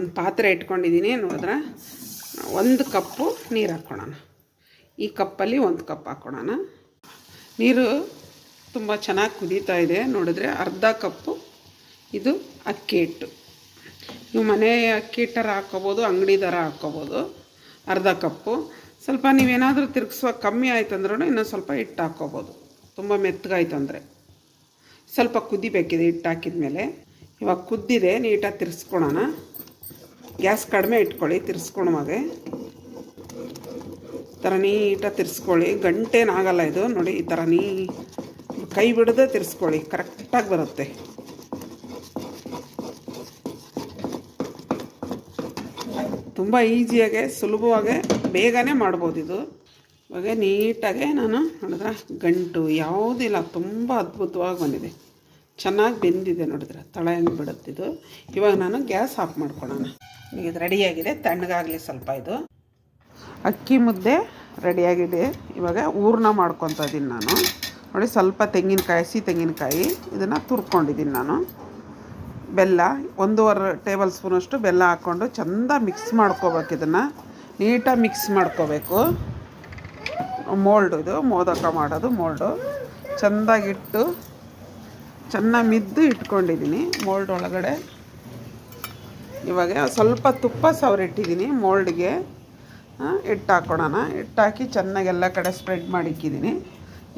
ಒಂದು ಪಾತ್ರೆ ಇಟ್ಕೊಂಡಿದ್ದೀನಿ ನೋಡಿದ್ರೆ. ಒಂದು ಕಪ್ಪು ನೀರು ಹಾಕ್ಕೊಳೋಣ. ಈ ಕಪ್ಪಲ್ಲಿ ಒಂದು ಕಪ್ ಹಾಕ್ಕೊಳೋಣ. ನೀರು ತುಂಬ ಚೆನ್ನಾಗಿ ಕುದೀತಾ ಇದೆ. ನೋಡಿದ್ರೆ ಅರ್ಧ ಕಪ್ಪು, ಇದು ಅಕ್ಕಿ ಹಿಟ್ಟು. ನೀವು ಮನೆ ಅಕ್ಕಿ ಹಿಟ್ಟರ ಹಾಕ್ಕೋಬೋದು, ಅಂಗಡಿ ದರ ಹಾಕ್ಕೋಬೋದು. ಅರ್ಧ ಕಪ್ಪು. ಸ್ವಲ್ಪ ನೀವೇನಾದರೂ ತಿರುಗಿಸುವಾಗ ಕಮ್ಮಿ ಆಯ್ತು ಅಂದ್ರೂ ಇನ್ನೊಂದು ಸ್ವಲ್ಪ ಹಿಟ್ಟು ಹಾಕ್ಕೋಬೋದು. ತುಂಬ ಮೆತ್ತಗಾಯ್ತು ಅಂದರೆ ಸ್ವಲ್ಪ ಕುದಿಬೇಕಿದೆ ಹಿಟ್ಟು ಹಾಕಿದ ಮೇಲೆ ಇವಾಗ ಕುದ್ದಿದೆ, ನೀಟಾಗಿ ತಿರ್ಸ್ಕೊಳೋಣ. ಗ್ಯಾಸ್ ಕಡಿಮೆ ಇಟ್ಕೊಳ್ಳಿ ತಿರ್ಸ್ಕೊಳುವಾಗೆ ಈ ಥರ ನೀಟಾಗಿ ತಿರ್ಸ್ಕೊಳ್ಳಿ. ಗಂಟೇನಾಗಲ್ಲ ಇದು. ನೋಡಿ, ಈ ಥರ ನೀ, ಕೈ ಬಿಡದೆ ತಿರ್ಸ್ಕೊಳ್ಳಿ. ಕರೆಕ್ಟಾಗಿ ಬರುತ್ತೆ. ತುಂಬ ಈಸಿಯಾಗೆ, ಸುಲಭವಾಗಿ ಬೇಗನೆ ಮಾಡ್ಬೋದು ಇದು. ಇವಾಗ ನೀಟಾಗೆ ನಾನು ನೋಡಿದ್ರೆ, ಗಂಟು ಯಾವುದಿಲ್ಲ, ತುಂಬ ಅದ್ಭುತವಾಗಿ ಬಂದಿದೆ. ಚೆನ್ನಾಗಿ ಬೆಂದಿದೆ ನೋಡಿದ್ರೆ, ತಳ ಹೆಂಗೆ ಬಿಡುತ್ತಿದ್ದು ಇವಾಗ ನಾನು ಗ್ಯಾಸ್ ಆಫ್ ಮಾಡ್ಕೊಳ್ಳೋಣ. ಈಗ ಇದು ರೆಡಿಯಾಗಿದೆ, ತಣ್ಣಗಾಗಲಿ ಸ್ವಲ್ಪ ಇದು. ಅಕ್ಕಿ ಮುದ್ದೆ ರೆಡಿಯಾಗಿದೆ. ಇವಾಗ ಹೂರ್ಣ ಮಾಡ್ಕೊತ ಇದ್ದೀನಿ ನಾನು. ನೋಡಿ, ಸ್ವಲ್ಪ ತೆಂಗಿನಕಾಯಿ, ಹಸಿ ತೆಂಗಿನಕಾಯಿ ಇದನ್ನು ತುರ್ಕೊಂಡಿದ್ದೀನಿ ನಾನು. ಬೆಲ್ಲ, ಒಂದೂವರೆ ಟೇಬಲ್ ಸ್ಪೂನಷ್ಟು ಬೆಲ್ಲ ಹಾಕ್ಕೊಂಡು ಚೆಂದ ಮಿಕ್ಸ್ ಮಾಡ್ಕೋಬೇಕು ಇದನ್ನು. ನೀಟಾಗಿ ಮಿಕ್ಸ್ ಮಾಡ್ಕೋಬೇಕು. ಮೋಲ್ಡು ಇದು, ಮೋದಕ ಮಾಡೋದು ಮೋಲ್ಡು. ಚೆಂದಾಗಿಟ್ಟು ಚೆನ್ನಾಗಿ ಮಿದ್ದು ಇಟ್ಕೊಂಡಿದ್ದೀನಿ ಮೋಲ್ಡ್ ಒಳಗಡೆ. ಇವಾಗ ಸ್ವಲ್ಪ ತುಪ್ಪ ಸವರಿಟ್ಟಿದ್ದೀನಿ ಮೋಲ್ಡ್ಗೆ ಹಿಟ್ಟು ಹಾಕ್ಕೊಳೋಣ ಹಿಟ್ಟು ಹಾಕಿ ಚೆನ್ನಾಗಿ ಎಲ್ಲ ಕಡೆ ಸ್ಪ್ರೆಡ್ ಮಾಡಿಕ್ಕಿದ್ದೀನಿ.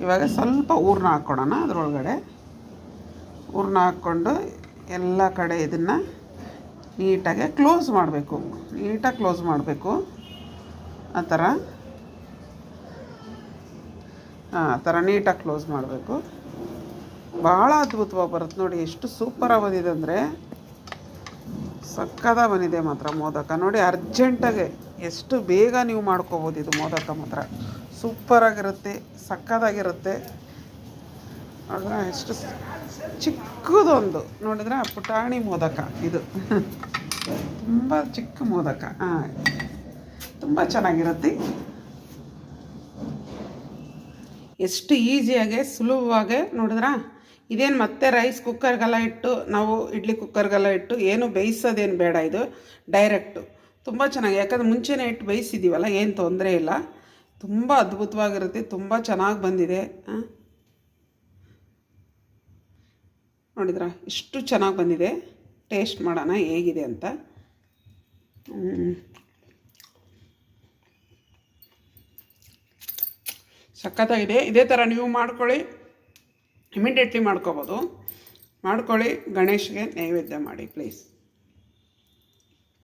ಇವಾಗ ಸ್ವಲ್ಪ ಹೂರ್ಣ ಹಾಕ್ಕೊಳೋಣ ಅದರೊಳಗಡೆ. ಹೂರ್ಣ ಹಾಕ್ಕೊಂಡು ಎಲ್ಲ ಕಡೆ ಇದನ್ನು ನೀಟಾಗೆ ಕ್ಲೋಸ್ ಮಾಡಬೇಕು. ನೀಟಾಗಿ ಕ್ಲೋಸ್ ಮಾಡಬೇಕು. ಆ ಥರ. ಹಾಂ ಆ ಥರ ನೀಟಾಗಿ ಕ್ಲೋಸ್ ಮಾಡಬೇಕು. ಭಾಳ ಅದ್ಭುತವಾಗಿ ಬರುತ್ತೆ ನೋಡಿ, ಎಷ್ಟು ಸೂಪರಾಗಿ ಬಂದಿದೆ ಅಂದರೆ ಸಕ್ಕದ ಬಂದಿದೆ ಮಾತ್ರ ಮೋದಕ. ನೋಡಿ ಅರ್ಜೆಂಟಾಗೆ ಎಷ್ಟು ಬೇಗ ನೀವು ಮಾಡ್ಕೋಬೋದು ಇದು ಮೋದಕ ಮಾತ್ರ. ಸೂಪರಾಗಿರುತ್ತೆ ಸಕ್ಕದಾಗಿರುತ್ತೆ ಎಷ್ಟು ಚಿಕ್ಕದೊಂದು. ನೋಡಿದ್ರೆ ಪುಟಾಣಿ ಮೋದಕ ಇದು. ತುಂಬ ಚಿಕ್ಕ ಮೋದಕ. ಹಾಂ. ತುಂಬ ಚೆನ್ನಾಗಿರುತ್ತೆ. ಎಷ್ಟು ಈಸಿಯಾಗೆ ಸುಲಭವಾಗಿ ನೋಡಿದ್ರಾ? ಇದೇನು ಮತ್ತೆ ರೈಸ್ ಕುಕ್ಕರ್ಗೆಲ್ಲ ಇಟ್ಟು ನಾವು ಇಡ್ಲಿ ಕುಕ್ಕರ್ಗೆಲ್ಲ ಇಟ್ಟು ಏನು ಬೇಯಿಸೋದೇನು ಬೇಡ ಇದು ಡೈರೆಕ್ಟು ತುಂಬ ಚೆನ್ನಾಗಿ, ಯಾಕಂದರೆ ಮುಂಚೆನೇ ಇಟ್ಟು ಬೇಯಿಸಿದ್ದೀವಲ್ಲ ಏನು ತೊಂದರೆ ಇಲ್ಲ. ತುಂಬ ಅದ್ಭುತವಾಗಿರುತ್ತೆ, ತುಂಬ ಚೆನ್ನಾಗಿ ಬಂದಿದೆ. ನೋಡಿದ್ರ? ಇಷ್ಟು ಚೆನ್ನಾಗಿ ಬಂದಿದೆ. ಟೇಸ್ಟ್ ಮಾಡೋಣ, ಹೇಗಿದೆ ಅಂತ. ಸಖತ್ತಾಗಿದೆ. ಇದೇ ಥರ ನೀವು ಮಾಡ್ಕೊಳ್ಳಿ. ಇಮಿಡಿಯೇಟ್ಲಿ ಮಾಡ್ಕೋಬೋದು. ಮಾಡ್ಕೊಳ್ಳಿ ಗಣೇಶ್ಗೆ ನೈವೇದ್ಯ ಮಾಡಿ ಪ್ಲೀಸ್